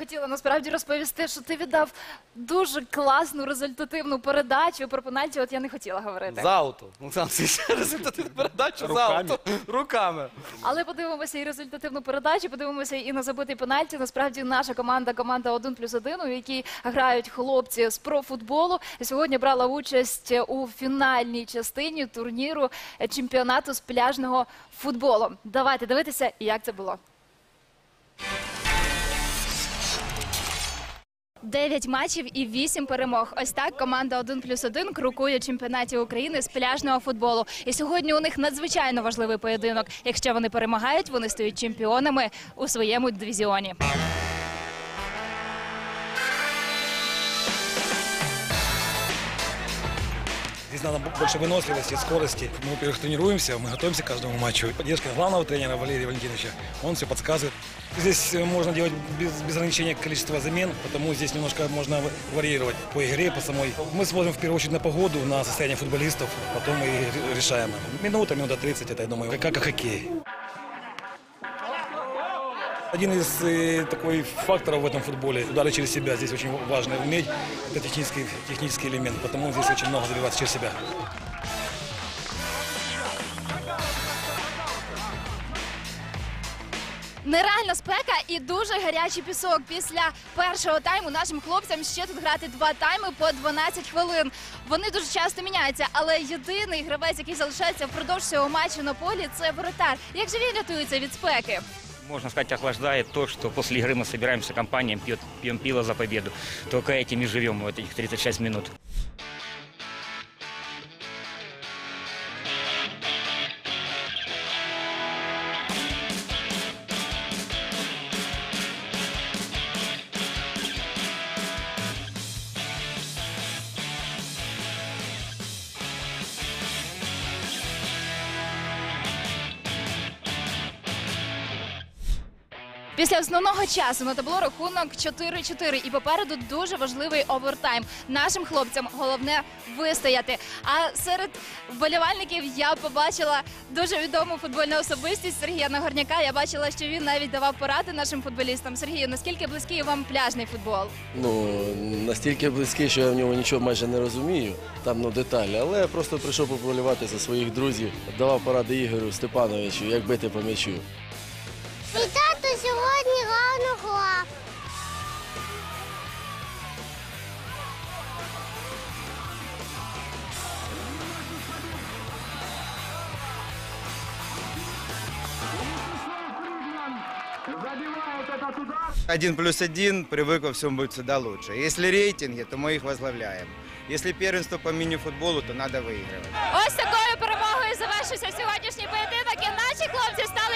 хотіла насправді розповісти, що ти віддав дуже класну результативну передачу про пенальті. От я не хотіла говорити. За ауто. Олександр Сергійович, результативну передачу за Руками. ауто. Руками. Але подивимося і результативну передачу, подивимося і на забитий пенальті. Насправді наша команда, команда 1 плюс 1, у якій грають хлопці з профутболу, сьогодні брала участь у фінальній частині турніру чемпіонату з пляжного футболу. Давайте дивитися, як це було. Дев'ять матчів і вісім перемог. Ось так команда 1 плюс 1 крокує чемпіонаті України з пляжного футболу. І сьогодні у них надзвичайно важливий поєдинок. Якщо вони перемагають, вони стають чемпіонами у своєму дивізіоні. Здесь надо больше выносливости, скорости. Мы, во-первых, тренируемся, мы готовимся к каждому матчу. Поддержка главного тренера Валерия Валентиновича, он все подсказывает. Здесь э, можно делать без, без ограничения количества замен, потому здесь немножко можно варьировать по игре, по самой. Мы смотрим в первую очередь на погоду, на состояние футболистов, потом и ре- решаем. Минута, минута 30, это, я думаю, как, и хоккей. Один из э, такой факторов в этом футболе – удары через себя. Здесь очень важно уметь. Это технический, технический элемент, потому здесь очень много забиваться через себя. Нереальна спека і дуже гарячий пісок. Після першого тайму нашим хлопцям ще тут грати два тайми по 12 хвилин. Вони дуже часто міняються, але єдиний гравець, який залишається впродовж цього матчу на полі, це воротар. Як же він рятується від спеки? Можно сказать, охлаждает то, что после игры мы собираемся компанией, пьет, пьем пиво за победу. Только этим и живем вот этих 36 минут. Після основного часу на табло рахунок 4-4 і попереду дуже важливий овертайм. Нашим хлопцям головне вистояти. А серед вболівальників я побачила дуже відому футбольну особистість Сергія Нагорняка. Я бачила, що він навіть давав поради нашим футболістам. Сергію, наскільки близький вам пляжний футбол? Ну, настільки близький, що я в ньому нічого майже не розумію, там ну, деталі, але я просто прийшов поболівати за своїх друзів, давав поради Ігорю Степановичу, як бити по м'ячу. І тато сьогодні гарно грав. Один плюс один, привык во всем быть всегда лучше. Если рейтинги, то мы их возглавляем. Если первенство по мини-футболу, то надо выигрывать. Ось такою перемогою завершився сьогоднішній поєдинок. І наші хлопці стали